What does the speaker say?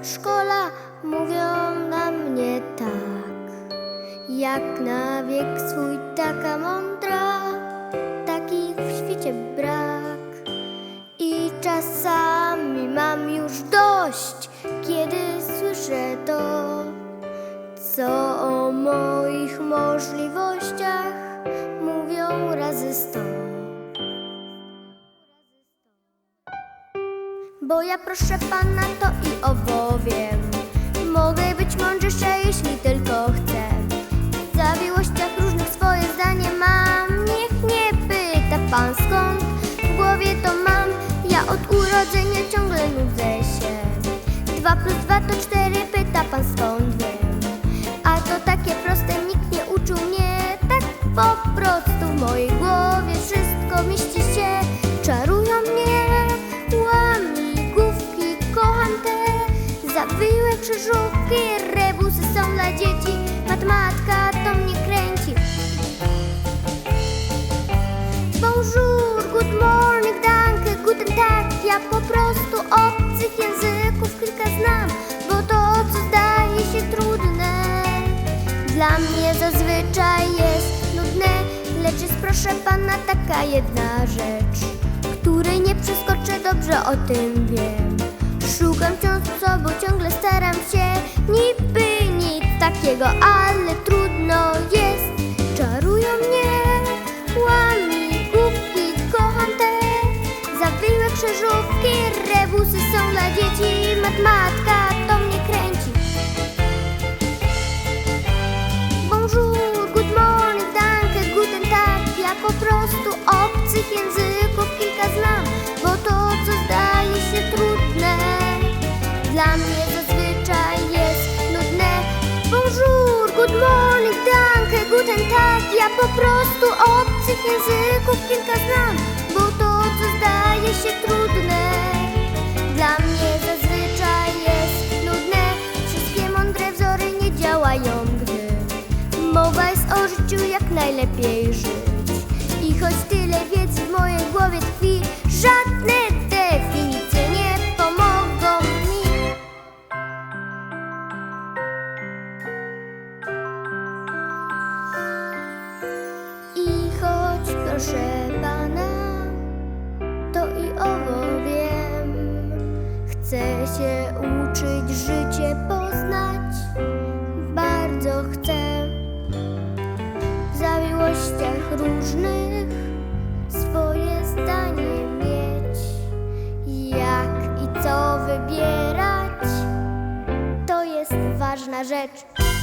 przedszkola mówią na mnie tak. Jak na wiek swój taka mądra, takich w świecie brak. I czasami mam już dość, kiedy słyszę to, co o moich możliwościach mówią razy sto. Bo ja proszę pana to i owo wiem Mogę być mądrzejsza jeśli tylko chcę. W zawiłościach różnych swoje zdanie mam. Niech nie pyta pan skąd W głowie to mam. Ja od urodzenia ciągle nudzę się. Dwa plus dwa to cztery pyta pan skąd wiem. A to takie proste nikt nie uczył mnie. Tak po Zawyłe krzyżówki, rebusy są dla dzieci Matematka to mnie kręci. Bonjour, good morning, danke, guten tag. Ja po prostu obcych języków kilka znam Bo to, co zdaje się trudne Dla mnie zazwyczaj jest nudne. Lecz jest proszę pana taka jedna rzecz Której nie przeskoczę, dobrze o tym wiem. Szukam wciąż sposobu, ciągle 个二 guten tag Ja po prostu obcych języków kilka znam Bo to, co zdaje się trudne Dla mnie zazwyczaj jest nudne. Wszystkie mądre wzory nie działają, gdy Mowa jest o życiu jak najlepiej żyć proszę pana To i owo wiem Chcę się uczyć życie poznać Bardzo chcę w zawiłościach różnych swoje zdanie mieć. Jak i co wybierać, to jest ważna rzecz.